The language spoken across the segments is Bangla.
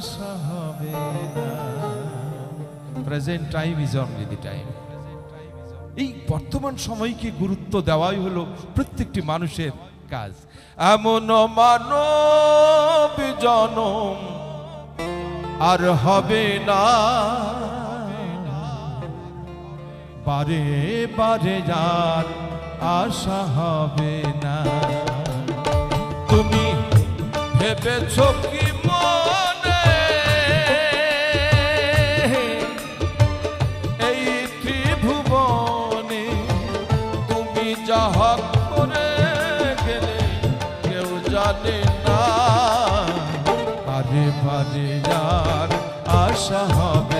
আশা হবে না। Present time is only the time এই বর্তমান সময়কে গুরুত্ব দেওয়াই হলো প্রত্যেকটি মানুষের কাজ। এমন মানব জনম আর হবে না। বারে বারে যার আশা হবে না। তুমি ভেবেছ কি আশা হবে।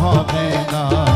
হবে না।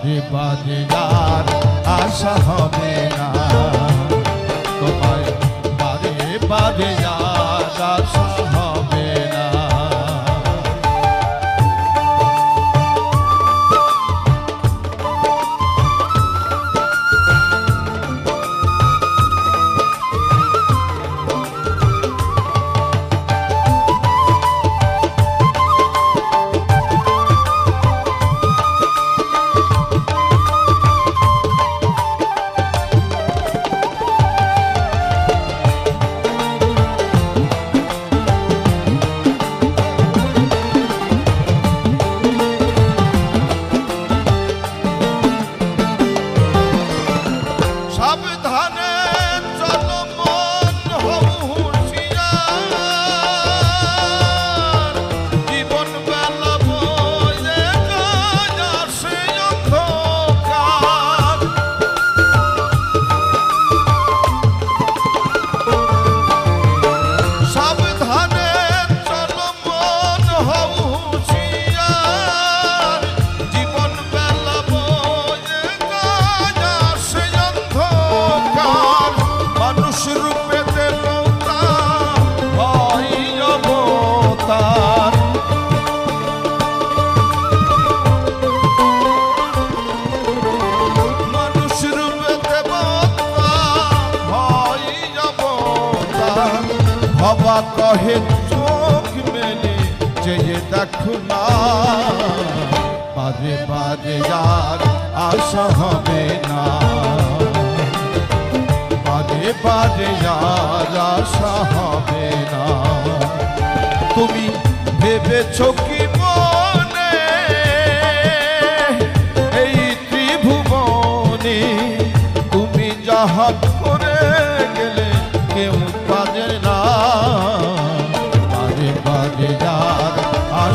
বারে বাজে আর আশা হবে না। কহে, চোখ মেলে চেয়ে দেখো না। বারে বারে আর আশা হবে না। বারে বারে আর আশা হবে না। তুমি ভেবেছ কি মনে? এই ত্রিভুবনে তুমি যাহা করে গেলে কেউ পারে না।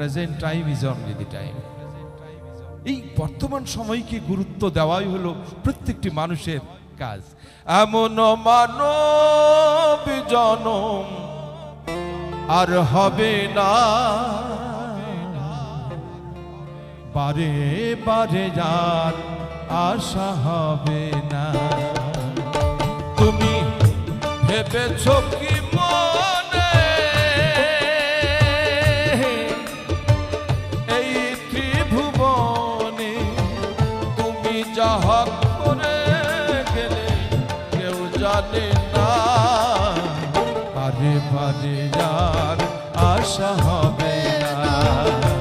Present time is only the time এই বর্তমান সময়কে গুরুত্ব দেওয়াই হলো প্রত্যেকটি মানুষের কাজ। এমন মানব জনম আর হবে না। বারে বারে যার আশা হবে না। তুমি ভেবেছ কি জানে না। বারে বারে যার আশা হবে না।